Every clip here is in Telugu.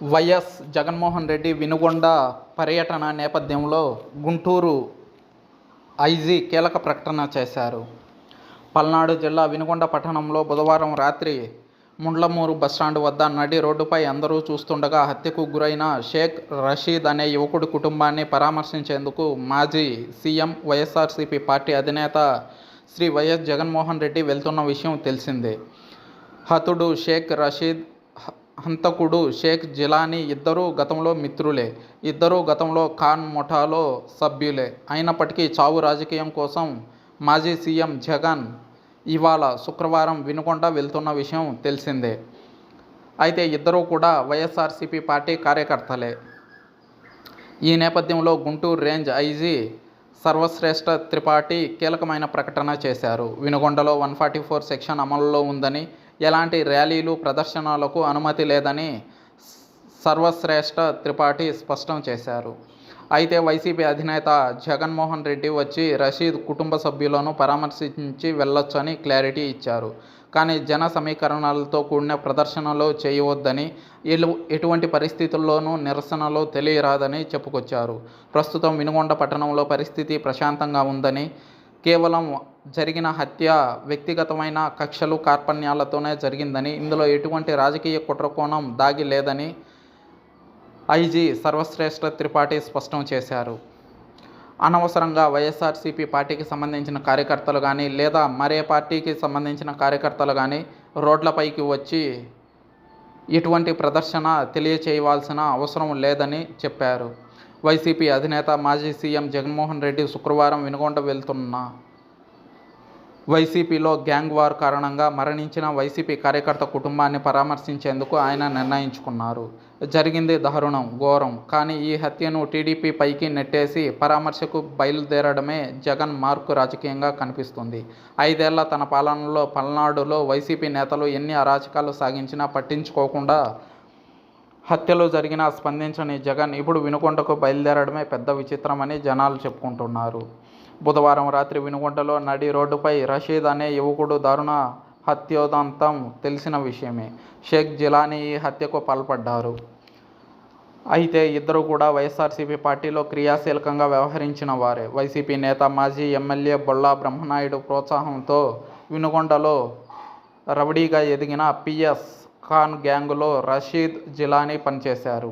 వైఎస్ జగన్మోహన్ రెడ్డి వినుగొండ పర్యటన నేపథ్యంలో గుంటూరు ఐజీ కీలక ప్రకటన చేశారు. పల్నాడు జిల్లా వినుగొండ పట్టణంలో బుధవారం రాత్రి ముండ్లమూరు బస్టాండ్ వద్ద నడి రోడ్డుపై అందరూ చూస్తుండగా హత్యకు గురైన షేక్ రషీద్ అనే యువకుడి కుటుంబాన్ని పరామర్శించేందుకు మాజీ సీఎం వైఎస్ఆర్సీపీ పార్టీ అధినేత శ్రీ వైఎస్ జగన్మోహన్ రెడ్డి వెళ్తున్న విషయం తెలిసిందే. హతుడు షేక్ రషీద్ హంతకుడు షేక్ జిలానీ ఇద్దరూ గతంలో మిత్రులే. ఇద్దరూ గతంలో ఖాన్ ముఠాలో సభ్యులే. అయినప్పటికీ చావు రాజకీయం కోసం మాజీ సీఎం జగన్ ఇవాళ శుక్రవారం వినుకొండ వెళ్తున్న విషయం తెలిసిందే. అయితే ఇద్దరూ కూడా వైఎస్ఆర్సీపీ పార్టీ కార్యకర్తలే. ఈ నేపథ్యంలో గుంటూరు రేంజ్ ఐజీ సర్వశ్రేష్ఠ త్రిపాఠి కీలకమైన ప్రకటన చేశారు. వినుగొండలో వన్ ఫార్టీ ఫోర్ సెక్షన్ అమలులో ఉందని ఎలాంటి ర్యాలీలు ప్రదర్శనలకు అనుమతి లేదని సర్వశ్రేష్ఠ త్రిపాఠి స్పష్టం చేశారు. అయితే వైసీపీ అధినేత జగన్మోహన్ రెడ్డి వచ్చి రషీద్ కుటుంబ సభ్యులను పరామర్శించి వెళ్ళొచ్చని క్లారిటీ ఇచ్చారు. కానీ జన సమీకరణలతో కూడిన ప్రదర్శనలు చేయవద్దని ఎటువంటి పరిస్థితుల్లోనూ నిరసనలు తెలియరాదని చెప్పుకొచ్చారు. ప్రస్తుతం వినుగొండ పట్టణంలో పరిస్థితి ప్రశాంతంగా ఉందని కేవలం జరిగిన హత్య వ్యక్తిగతమైన కక్షలు కార్పణ్యాలతోనే జరిగిందని ఇందులో ఎటువంటి రాజకీయ కుట్రకోణం దాగి లేదని ఐజీ సర్వశ్రేష్ఠ త్రిపాఠి స్పష్టం చేశారు. అనవసరంగా వైఎస్ఆర్సీపీ పార్టీకి సంబంధించిన కార్యకర్తలు కానీ లేదా మరే పార్టీకి సంబంధించిన కార్యకర్తలు కానీ రోడ్లపైకి వచ్చి ఇటువంటి ప్రదర్శన తెలియచేయవలసిన అవసరం లేదని చెప్పారు. వైసీపీ అధినేత మాజీ సీఎం జగన్మోహన్ రెడ్డి శుక్రవారం వినుగొండ వెళ్తున్న వైసీపీలో గ్యాంగ్ వార్ కారణంగా మరణించిన వైసీపీ కార్యకర్త కుటుంబాన్ని పరామర్శించేందుకు ఆయన నిర్ణయించుకున్నారు. జరిగింది దారుణం ఘోరం. కానీ ఈ హత్యను టీడీపీ పైకి నెట్టేసి పరామర్శకు బయలుదేరడమే జగన్ మార్కు రాజకీయంగా కనిపిస్తుంది. ఐదేళ్ళ తన పాలనలో పల్నాడులో వైసీపీ నేతలు ఎన్ని అరాచకాలు సాగించినా పట్టించుకోకుండా హత్యలు జరిగిన స్పందించని జగన్ ఇప్పుడు వినుకొండకు బయలుదేరడమే పెద్ద విచిత్రమని జనాలు చెప్పుకుంటున్నారు. బుధవారం రాత్రి వినుకొండలో నడి రోడ్డుపై రషీద్ అనే యువకుడు దారుణ హత్యోదంతం తెలిసిన విషయమే. షేక్ జిలానీ ఈ హత్యకు పాల్పడ్డారు. అయితే ఇద్దరు కూడా వైఎస్ఆర్సీపీ పార్టీలో క్రియాశీలకంగా వ్యవహరించిన వారే. వైసీపీ నేత మాజీ ఎమ్మెల్యే బొల్లా బ్రహ్మనాయుడు ప్రోత్సాహంతో వినుకొండలో రవడీగా ఎదిగిన పిఎస్ ఖాన్ గ్యాంగులో రషీద్ జిలానీ పనిచేశారు.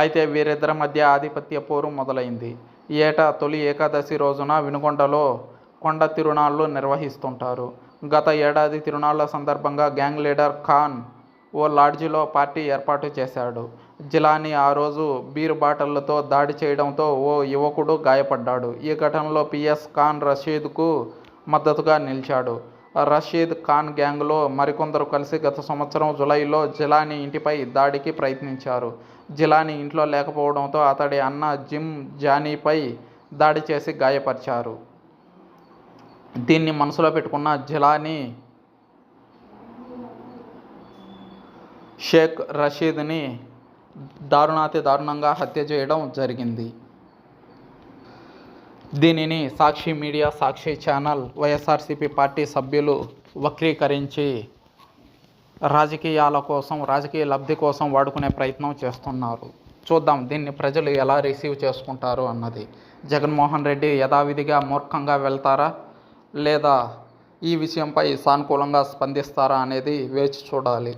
అయితే వీరిద్దరి మధ్య ఆధిపత్య పోరు మొదలైంది. ఏటా తొలి ఏకాదశి రోజున వినుకొండలో కొండ తిరునాళ్ళు నిర్వహిస్తుంటారు. గత ఏడాది తిరునాళ్ళ సందర్భంగా గ్యాంగ్ లీడర్ ఖాన్ ఓ లాడ్జిలో పార్టీ ఏర్పాటు చేశాడు. జిలానీ ఆ రోజు బీరు బాటళ్ళతో దాడి చేయడంతో ఓ యువకుడు గాయపడ్డాడు. ఈ ఘటనలో పిఎస్ ఖాన్ రషీద్కు మద్దతుగా నిలిచాడు. రషీద్ ఖాన్ గ్యాంగ్లో మరికొందరు కలిసి గత సంవత్సరం జులైలో జిలానీ ఇంటిపై దాడికి ప్రయత్నించారు. జిలానీ ఇంట్లో లేకపోవడంతో అతడి అన్న జిమ్ జానీపై దాడి చేసి గాయపరిచారు. దీన్ని మనసులో పెట్టుకున్న జిలానీ షేక్ రషీద్ని దారుణాతి దారుణంగా హత్య చేయడం జరిగింది. దీనిని Sakshi media Sakshi channel YSRCP party సభ్యులు వక్రీకరించి రాజకీయాల కోసం రాజకీయ లబ్ధి కోసం వాడుకునే ప్రయత్నం చేస్తున్నారు. చూద్దాం దీన్ని ప్రజలు ఎలా రిసీవ్ చేసుకుంటారు అన్నది. జగన్మోహన్ రెడ్డి యథావిధిగా మూర్ఖంగా వెళ్తారా? లేదా ఈ విషయంపై సానుకూలంగా స్పందిస్తారా అనేది వేచి చూడాలి.